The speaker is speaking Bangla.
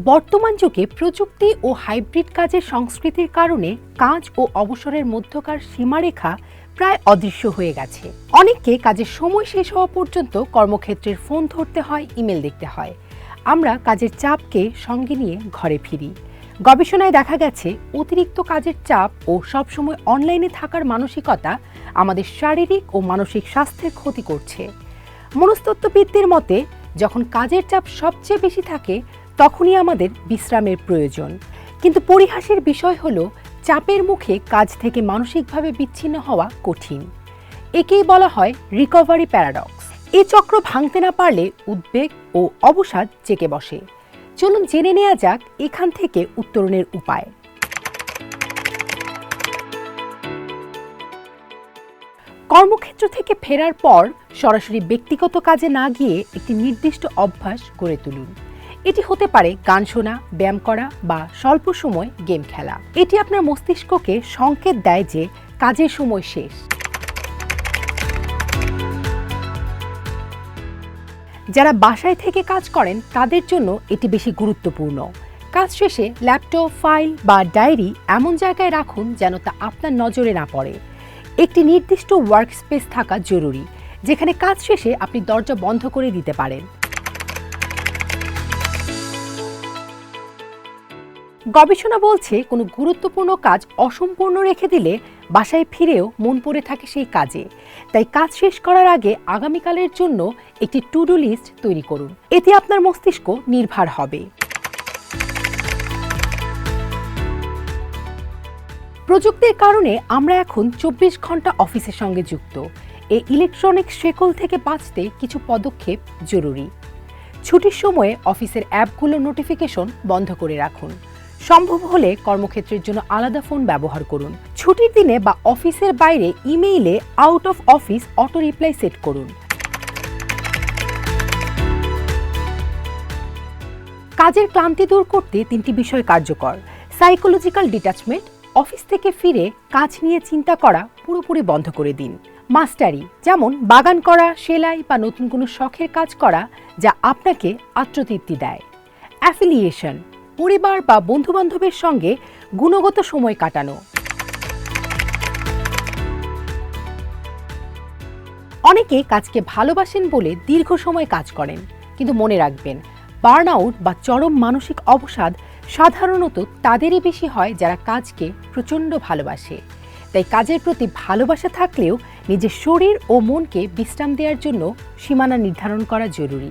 বর্তমান যুগে প্রযুক্তি ও হাইব্রিড কাজের সংস্কৃতির কারণে কাজ ও অবসরের মধ্যকার সীমারেখা প্রায় অদৃশ্য হয়ে গেছে। অনেককে কাজের সময় শেষ হওয়া পর্যন্ত কর্মক্ষেত্রের ফোন ধরতে হয়, ইমেল দেখতে হয়। আমরা কাজের চাপকে সঙ্গে নিয়ে ঘরে ফিরি। গবেষণায় দেখা গেছে, অতিরিক্ত কাজের চাপ ও সবসময় অনলাইনে থাকার মানসিকতা আমাদের শারীরিক ও মানসিক স্বাস্থ্যের ক্ষতি করছে। মনস্তত্ত্ববিদদের মতে, যখন কাজের চাপ সবচেয়ে বেশি থাকে তখনই আমাদের বিশ্রামের প্রয়োজন। কিন্তু পরিহাসের বিষয় হলো, চাপের মুখে কাজ থেকে মানসিকভাবে বিচ্ছিন্ন হওয়া কঠিন। একেই বলা হয় রিকভারি প্যারাডক্স এই চক্র ভাঙতে না পারলে উদ্বেগ ও অবসাদ চেকে বসে। চলুন জেনে নেওয়া যাক এখান থেকে উত্তরণের উপায়। কর্মক্ষেত্র থেকে ফেরার পর সরাসরি ব্যক্তিগত কাজে না গিয়ে একটি নির্দিষ্ট অভ্যাস গড়ে তুলুন। এটি হতে পারে গান শোনা, ব্যায়াম করা বা স্বল্প সময় গেম খেলা। এটি আপনার মস্তিষ্ককে সংকেত দেয় যে কাজের সময় শেষ। যারা বাসায় থেকে কাজ করেন, তাদের জন্য এটি বেশি গুরুত্বপূর্ণ। কাজ শেষে ল্যাপটপ, ফাইল বা ডায়েরি এমন জায়গায় রাখুন যেন তা আপনার নজরে না পড়ে। একটি নির্দিষ্ট ওয়ার্ক স্পেস থাকা জরুরি, যেখানে কাজ শেষে আপনি দরজা বন্ধ করে দিতে পারেন। গবেষণা বলছে কোনো গুরুত্বপূর্ণ কাজ অসম্পূর্ণ রেখে দিলে বাসায় ফিরেও মন পড়ে থাকে সেই কাজে। তাই কাজ শেষ করার আগে আগামীকালের জন্য একটি টু ডু লিস্ট তৈরি করুন। এতে আপনার মস্তিষ্ক নির্ভর হবে। প্রযুক্তির কারণে আমরা এখন চব্বিশ ঘণ্টা অফিসের সঙ্গে যুক্ত। এই ইলেকট্রনিক শেকল থেকে বাঁচতে কিছু পদক্ষেপ জরুরি। ছুটির সময়ে অফিসের অ্যাপগুলোর নোটিফিকেশন বন্ধ করে রাখুন। সম্ভব হলে কর্মক্ষেত্রের জন্য আলাদা ফোন ব্যবহার করুন। ছুটির দিনে বা অফিসের বাইরে ইমেইলে out of office auto reply set করুন। কাজের ক্লান্তি দূর করতে তিনটি বিষয় কার্যকর। সাইকোলজিক্যাল ডিটাচমেন্ট অফিস থেকে ফিরে কাজ নিয়ে চিন্তা করা পুরোপুরি বন্ধ করে দিন। মাস্টারি, যেমন বাগান করা, সেলাই বা নতুন কোনো শখের কাজ করা, যা আপনাকে আত্মতৃপ্তি দেয়। অ্যাফিলিয়েশন পরিবার বা বন্ধুবান্ধবের সঙ্গে গুণগত সময় কাটানো। অনেকে কাজকে ভালোবাসেন বলে দীর্ঘ সময় কাজ করেন, কিন্তু মনে রাখবেন বার্ন আউট বা চরম মানসিক অবসাদ সাধারণত তাদেরই বেশি হয় যারা কাজকে প্রচণ্ড ভালোবাসে। তাই কাজের প্রতি ভালোবাসা থাকলেও নিজের শরীর ও মনকে বিশ্রাম দেওয়ার জন্য সীমানা নির্ধারণ করা জরুরি।